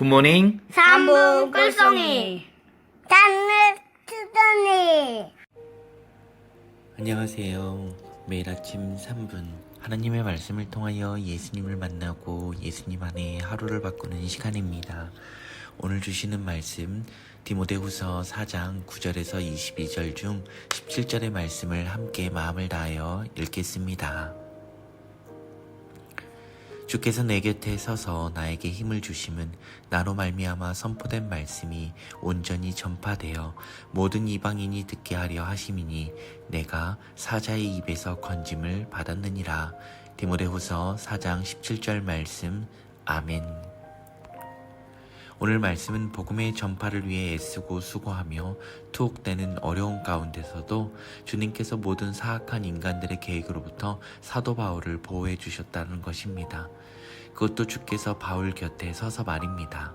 굿모닝. 삼분 꿀송이 단을 투더니 안녕하세요. 매일 아침 3분 하나님의 말씀을 통하여 예수님을 만나고 예수님 안에 하루를 바꾸는 시간입니다. 오늘 주시는 말씀 디모데후서 4장 9절에서 22절 중 17절의 말씀을 함께 마음을 다하여 읽겠습니다. 주께서 내 곁에 서서 나에게 힘을 주심은 나로 말미암아 선포된 말씀이 온전히 전파되어 모든 이방인이 듣게 하려 하심이니 내가 사자의 입에서 건짐을 받았느니라. 디모데후서 4장 17절 말씀 아멘. 오늘 말씀은 복음의 전파를 위해 애쓰고 수고하며 투옥되는 어려운 가운데서도 주님께서 모든 사악한 인간들의 계획으로부터 사도 바울을 보호해 주셨다는 것입니다. 그것도 주께서 바울 곁에 서서 말입니다.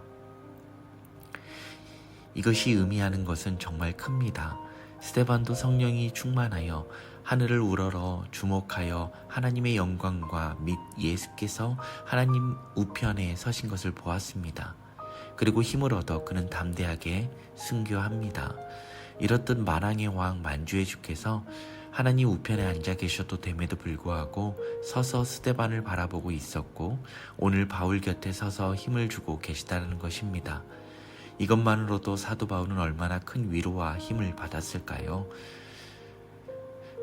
이것이 의미하는 것은 정말 큽니다. 스테반도 성령이 충만하여 하늘을 우러러 주목하여 하나님의 영광과 및 예수께서 하나님 우편에 서신 것을 보았습니다. 그리고 힘을 얻어 그는 담대하게 순교합니다. 이렇듯 만왕의 왕 만주의 주께서 하나님 우편에 앉아 계셔도 됨에도 불구하고 서서 스테반을 바라보고 있었고 오늘 바울 곁에 서서 힘을 주고 계시다는 것입니다. 이것만으로도 사도 바울은 얼마나 큰 위로와 힘을 받았을까요?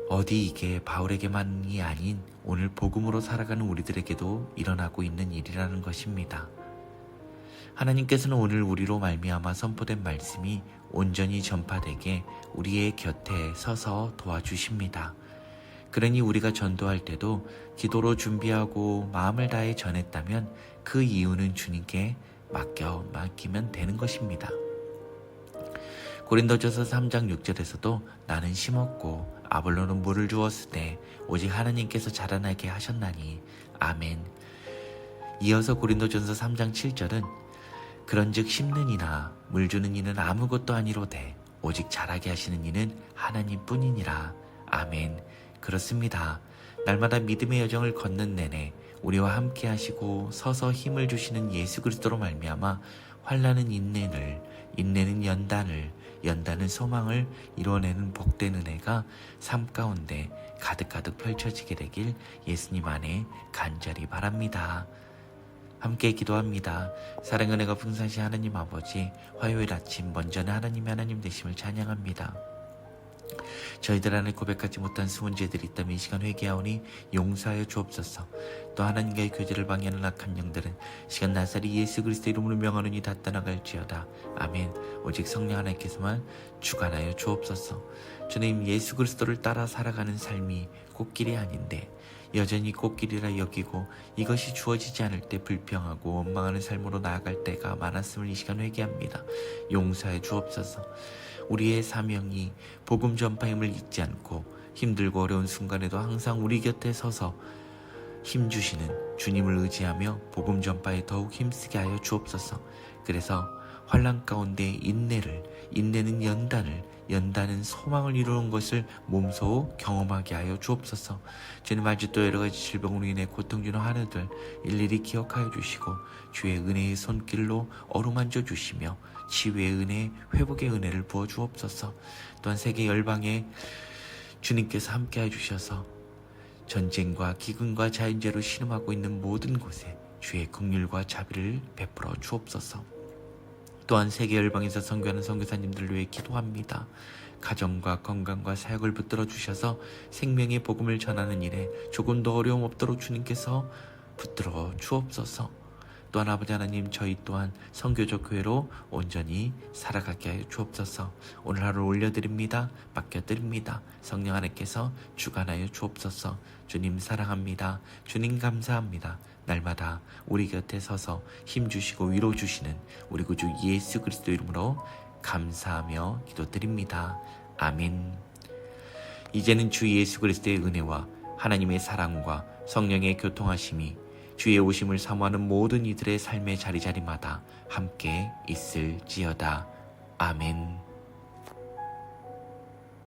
어디 이게 바울에게만이 아닌 오늘 복음으로 살아가는 우리들에게도 일어나고 있는 일이라는 것입니다. 하나님께서는 오늘 우리로 말미암아 선포된 말씀이 온전히 전파되게 우리의 곁에 서서 도와주십니다. 그러니 우리가 전도할 때도 기도로 준비하고 마음을 다해 전했다면 그 이유는 주님께 맡겨 맡기면 되는 것입니다. 고린도전서 3장 6절에서도 나는 심었고 아볼로는 물을 주었을 때 오직 하나님께서 자라나게 하셨나니 아멘. 이어서 고린도전서 3장 7절은 그런즉 심는 이나 물 주는 이는 아무것도 아니로되 오직 자라게 하시는 이는 하나님뿐이니라. 아멘. 그렇습니다. 날마다 믿음의 여정을 걷는 내내 우리와 함께 하시고 서서 힘을 주시는 예수 그리스도로 말미암아 환란은 인내를 인내는 연단을 연단은 소망을 이뤄내는 복된 은혜가 삶 가운데 가득가득 펼쳐지게 되길 예수님 안에 간절히 바랍니다. 함께 기도합니다. 사랑 은혜가 풍성하신 하나님 아버지 화요일 아침 먼저는 하나님의 하나님 되심을 찬양합니다. 저희들 안에 고백하지 못한 숨은 죄들이 있다면 이 시간 회개하오니 용서하여 주옵소서. 또 하나님과의 교제를 방해하는 악한 영들은 시간 나사리 예수 그리스도 이름으로 명하노니 다 떠나갈지어다. 아멘. 오직 성령 하나님께서만 주관하여 주옵소서. 주님 예수 그리스도를 따라 살아가는 삶이 꽃길이 아닌데 여전히 꽃길이라 여기고 이것이 주어지지 않을 때 불평하고 원망하는 삶으로 나아갈 때가 많았음을 이 시간 회개합니다. 용서해 주옵소서. 우리의 사명이 복음 전파임을 잊지 않고 힘들고 어려운 순간에도 항상 우리 곁에 서서 힘 주시는 주님을 의지하며 복음 전파에 더욱 힘쓰게 하여 주옵소서. 그래서 환란 가운데 인내를 인내는 연단을 연단은 소망을 이루는 것을 몸소 경험하게 하여 주옵소서. 주님 또 여러 가지 질병으로 인해 고통 주는 하늘들 일일이 기억하여 주시고 주의 은혜의 손길로 어루만져 주시며 치유의 은혜, 회복의 은혜를 부어 주옵소서. 또한 세계 열방에 주님께서 함께해 주셔서 전쟁과 기근과 자연재로 신음하고 있는 모든 곳에 주의 긍휼과 자비를 베풀어 주옵소서. 또한 세계 열방에서 선교하는 선교사님들을 위해 기도합니다. 가정과 건강과 사역을 붙들어 주셔서 생명의 복음을 전하는 일에 조금 더 어려움 없도록 주님께서 붙들어 주옵소서. 또한 아버지 하나님 저희 또한 성교적 교회로 온전히 살아가게 하여 주옵소서. 오늘 하루 올려드립니다. 맡겨드립니다. 성령 하나님께서 주관하여 주옵소서. 주님 사랑합니다. 주님 감사합니다. 날마다 우리 곁에 서서 힘 주시고 위로 주시는 우리 구주 예수 그리스도 이름으로 감사하며 기도드립니다. 아멘. 이제는 주 예수 그리스도의 은혜와 하나님의 사랑과 성령의 교통하심이 주의 오심을 사모하는 모든 이들의 삶의 자리자리마다 함께 있을지어다. 아멘.